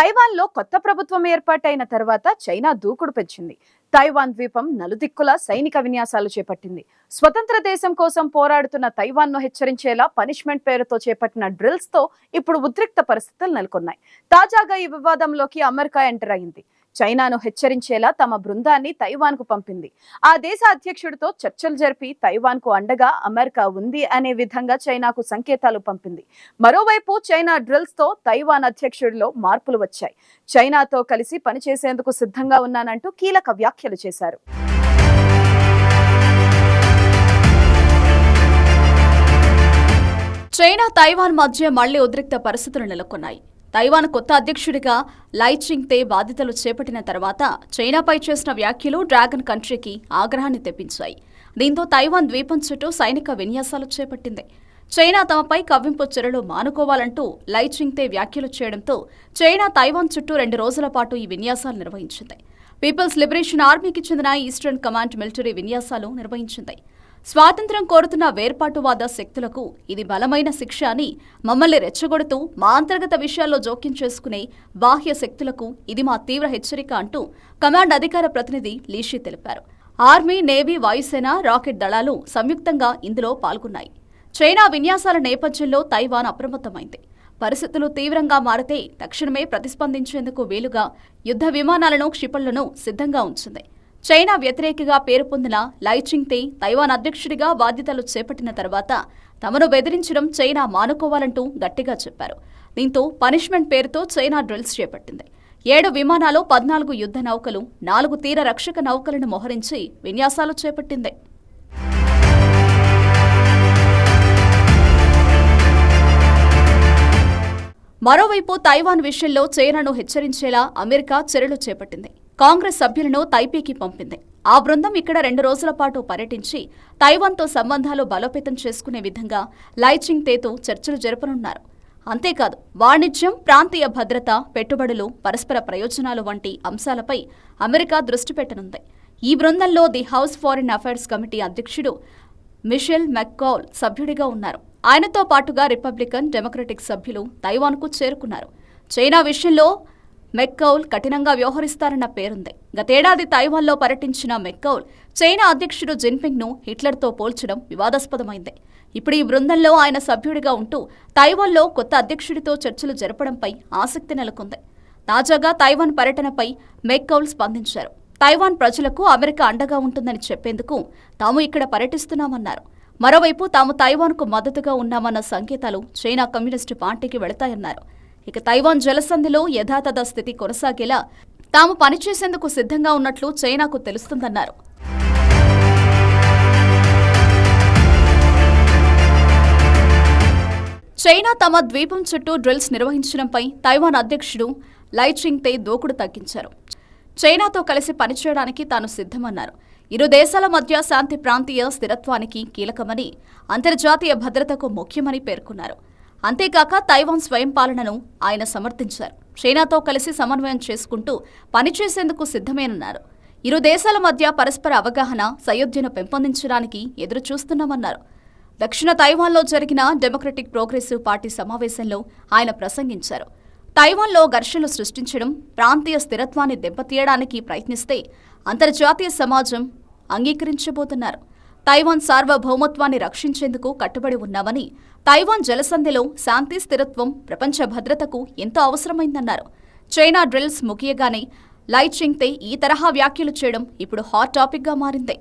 తైవాన్లో కొత్త ప్రభుత్వం ఏర్పాటైన తర్వాత చైనా దూకుడు పెంచింది. తైవాన్ ద్వీపం నలుదిక్కుల సైనిక విన్యాసాలు చేపట్టింది. స్వతంత్ర దేశం కోసం పోరాడుతున్న తైవాన్ను హెచ్చరించేలా పనిష్మెంట్ పేరుతో చేపట్టిన డ్రిల్స్తో ఇప్పుడు ఉద్రిక్త పరిస్థితులు నెలకొన్నాయి. తాజాగా ఈ వివాదంలోకి అమెరికా ఎంటర్ అయింది. చైనాను హెచ్చరించేలా తమ బృందాన్ని తైవాన్కు పంపింది. ఆ దేశ అధ్యక్షుడితో చర్చలు జరిపి తైవాన్కు అండగా అమెరికా ఉంది అనే విధంగా చైనాకు సంకేతాలు పంపింది. మరోవైపు చైనా డ్రిల్స్తో తైవాన్ అధ్యక్షుడిలో మార్పులు వచ్చాయి. చైనాతో కలిసి పనిచేసేందుకు సిద్ధంగా ఉన్నానంటూ కీలక వ్యాఖ్యలు చేశారు. చైనా తైవాన్ మధ్య మళ్ళీ ఉద్రిక్త పరిస్థితులు నెలకొన్నాయి. తైవాన్ కొత్త అధ్యక్షుడిగా లైచింగ్ తే బాధ్యతలు చేపట్టిన తర్వాత చైనాపై చేసిన వ్యాఖ్యలు డ్రాగన్ కంట్రీకి ఆగ్రహాన్ని తెప్పించాయి. దీంతో తైవాన్ ద్వీపం చుట్టూ సైనిక విన్యాసాలు చేపట్టింది. చైనా తమపై కవ్వింపు చర్యలు మానుకోవాలంటూ లైచింగ్ తే వ్యాఖ్యలు చేయడంతో చైనా తైవాన్ చుట్టూ రెండు రోజుల పాటు ఈ విన్యాసాలు నిర్వహించింది. పీపుల్స్ లిబరేషన్ ఆర్మీకి చెందిన ఈస్టర్న్ కమాండ్ మిలిటరీ విన్యాసాలు నిర్వహించింది. స్వాతంత్ర్యం కోరుతున్న వేర్పాటువాద శక్తులకు ఇది బలమైన శిక్ష అని మమ్మల్ని రెచ్చగొడుతూ మా అంతర్గత విషయాల్లో జోక్యం చేసుకునే బాహ్య శక్తులకు ఇది మా తీవ్ర హెచ్చరిక అంటూ కమాండ్ అధికార ప్రతినిధి లీషి తెలిపారు. ఆర్మీ నేవీ వాయుసేన రాకెట్ దళాలు సంయుక్తంగా ఇందులో పాల్గొన్నాయి. చైనా విన్యాసాల నేపథ్యంలో తైవాన్ అప్రమత్తమైంది. పరిస్థితులు తీవ్రంగా మారితే తక్షణమే ప్రతిస్పందించేందుకు వీలుగా యుద్ధ విమానాలను క్షిపణులను సిద్ధంగా ఉంచింది. చైనా వ్యతిరేకిగా పేరు పొందిన లైచింగ్ తే తైవాన్ అధ్యక్షుడిగా బాధ్యతలు చేపట్టిన తర్వాత తమను బెదిరించడం చైనా మానుకోవాలంటూ గట్టిగా చెప్పారు. దీంతో పనిష్మెంట్ పేరుతో చైనా డ్రిల్స్ చేపట్టింది. ఏడు విమానాలు పద్నాలుగు యుద్ధ నౌకలు నాలుగు తీర రక్షక నౌకలను మోహరించి విన్యాసాలు చేపట్టింది. మరోవైపు తైవాన్ విషయంలో చైనాను హెచ్చరించేలా అమెరికా చర్యలు చేపట్టింది. కాంగ్రెస్ సభ్యులను తైపీకి పంపింది. ఆ బృందం ఇక్కడ రెండు రోజుల పాటు పర్యటించి తైవాన్తో సంబంధాలు బలోపేతం చేసుకునే విధంగా లైచింగ్ తేతో చర్చలు జరపనున్నారు. అంతేకాదు వాణిజ్యం ప్రాంతీయ భద్రత పెట్టుబడులు పరస్పర ప్రయోజనాలు వంటి అంశాలపై అమెరికా దృష్టి పెట్టనుంది. ఈ బృందంలో the House Foreign Affairs Committee అధ్యక్షుడు మిషెల్ మెక్కౌల్ సభ్యుడిగా ఉన్నారు. ఆయనతో పాటుగా రిపబ్లికన్ డెమోక్రటిక్ సభ్యులు తైవాన్కు చేరుకున్నారు. చైనా విషయంలో మెక్కౌల్ కఠినంగా వ్యవహరిస్తారన్న పేరుంది. గతేడాది తైవాన్లో పర్యటించిన మెక్కౌల్ చైనా అధ్యక్షుడు జిన్పింగ్ను హిట్లర్తో పోల్చడం వివాదాస్పదమైంది. ఇప్పుడు ఈ బృందంలో ఆయన సభ్యుడిగా ఉంటూ తైవాన్లో కొత్త అధ్యక్షుడితో చర్చలు జరపడంపై ఆసక్తి నెలకొంది. తాజాగా తైవాన్ పర్యటనపై మెక్కౌల్ స్పందించారు. తైవాన్ ప్రజలకు అమెరికా అండగా ఉంటుందని చెప్పేందుకు తాము ఇక్కడ పర్యటిస్తున్నామన్నారు. మరోవైపు తాము తైవాన్కు మద్దతుగా ఉన్నామన్న సంకేతాలు చైనా కమ్యూనిస్టు పార్టీకి వెళతాయన్నారు. ఇక తైవాన్ జలసంధిలో యథాతథ స్థితి కొనసాగేలా తాము పనిచేసేందుకు సిద్ధంగా ఉన్నట్లు చైనాకు తెలుస్తుందన్నారు. చైనా తమ ద్వీపం చుట్టూ డ్రిల్స్ నిర్వహించడంపై తైవాన్ అధ్యక్షుడు లైచింగ్ తే దూకుడు తగ్గించారు. చైనాతో కలిసి పనిచేయడానికి తాను సిద్ధమన్నారు. ఇరు దేశాల మధ్య శాంతి ప్రాంతీయ స్థిరత్వానికి కీలకమని అంతర్జాతీయ భద్రతకు ముఖ్యమని పేర్కొన్నారు. అంతేకాక తైవాన్ స్వయం పాలనను ఆయన సమర్థించారు. చైనాతో కలిసి సమన్వయం చేసుకుంటూ పనిచేసేందుకు సిద్ధమేనన్నారు. ఇరు దేశాల మధ్య పరస్పర అవగాహన సయోధ్యను పెంపొందించడానికి ఎదురు చూస్తున్నామన్నారు దక్షిణ తైవాన్లో జరిగిన డెమోక్రటిక్ ప్రోగ్రెసివ్ పార్టీ సమావేశంలో ఆయన ప్రసంగించారు. తైవాన్లో ఘర్షణలు సృష్టించడం ప్రాంతీయ స్థిరత్వాన్ని దెబ్బతీయడానికి ప్రయత్నిస్తే అంతర్జాతీయ సమాజం అంగీకరించబోతున్నారు. తైవాన్ సార్వభౌమత్వాన్ని రక్షించేందుకు కట్టుబడి ఉన్నామని తైవాన్ జలసంధిలో శాంతి స్థిరత్వం ప్రపంచ భద్రతకు ఎంతో అవసరమైందన్నారు. చైనా డ్రిల్స్ ముగియగానే లైచింగ్ తే ఈ తరహా వ్యాఖ్యలు చేయడం ఇప్పుడు హాట్ టాపిక్గా మారింది.